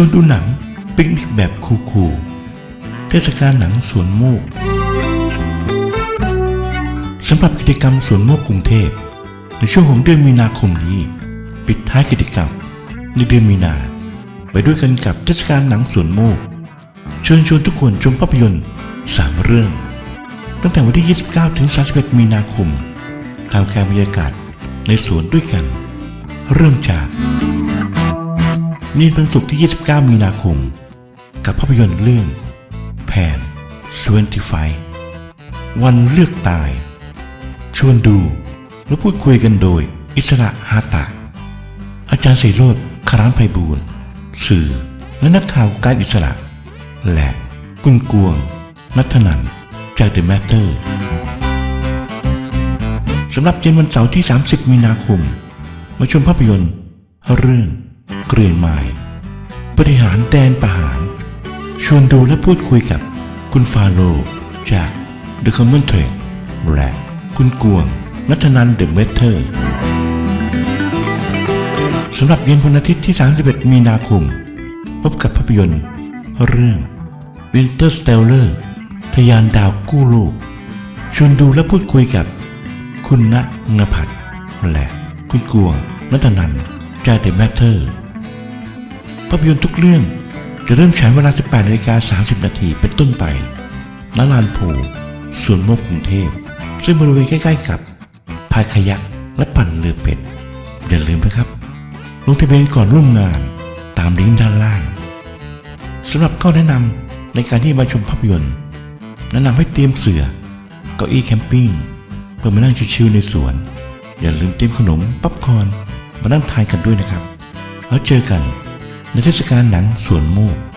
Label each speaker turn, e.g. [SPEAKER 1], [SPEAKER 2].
[SPEAKER 1] วนดูหนังปิกนิกแบบคูลๆเทศกาลหนังสวนโมกสำหรับกิจกรรมสวนโมกกรุงเทพ ในช่วงของเดือนมีนาคมนี้ ปิดท้ายกิจกรรมในเดือนมีนา ไปด้วยกันกับเทศกาลหนังสวนโมกเชิญชวนทุกคนชมภาพยนตร์ 3 เรื่อง ตั้งแต่วันที่ 29 ถึง 31 มีนาคมทำการบรรยากาศในสวนด้วยกัน เริ่มจาก นี่เป็นศุกร์ที่ 29 มีนาคม กับภาพยนตร์เรื่อง แผนสวนติไฟวันเลือกตาย ชวนดูและพูดคุยกันโดย อิสระฮาตะ อาจารย์เสโรธคารามไพบูลย์สื่อและนักข่าวการอิสระ และกุนกวง นัทนันจาก The Matter สำหรับเย็นวันเสาร์ที่ 30 มีนาคม มาชมภาพยนตร์เรื่อง เกรียนไม้บริหารแดนประหาร ชวนดูและพูดคุยกับคุณฟาโรห์จาก The Common Trade และคุณกวงนัทนัน The Matter สำหรับเย็นวันอาทิตย์ที่ 31 มีนาคม พบกับภาพยนตร์ เรื่อง Winter Stellar ทะยานดาวกู้โลก ชวนดูและพูดคุยกับ คุณณนภัทรและคุณกวงนัทนันจาก The Matter ภาพยนตร์ทุกเรื่องจะเริ่มฉายเวลา 18นาฬิกา30 นาทีเป็นต้นไปณลานโพสวนโมกกรุงเทพ ซึ่งบริเวณใกล้ๆกับพายคายักและปั่นเรือเป็ด อย่าลืมนะครับ ลงทะเบียนก่อนร่วมงานตามลิงก์ด้านล่างสำหรับข้อแนะนำในการที่มาชมภาพยนตร์ แนะนำให้เตรียมเสือเก้าอี้แคมปิ้งเพื่อมานั่งชิวๆในสวน อย่าลืมเตรียมขนมป๊อปคอร์นมานั่งทานกันด้วยนะครับ แล้วเจอกัน ในเทศกาลหนังสวนโมก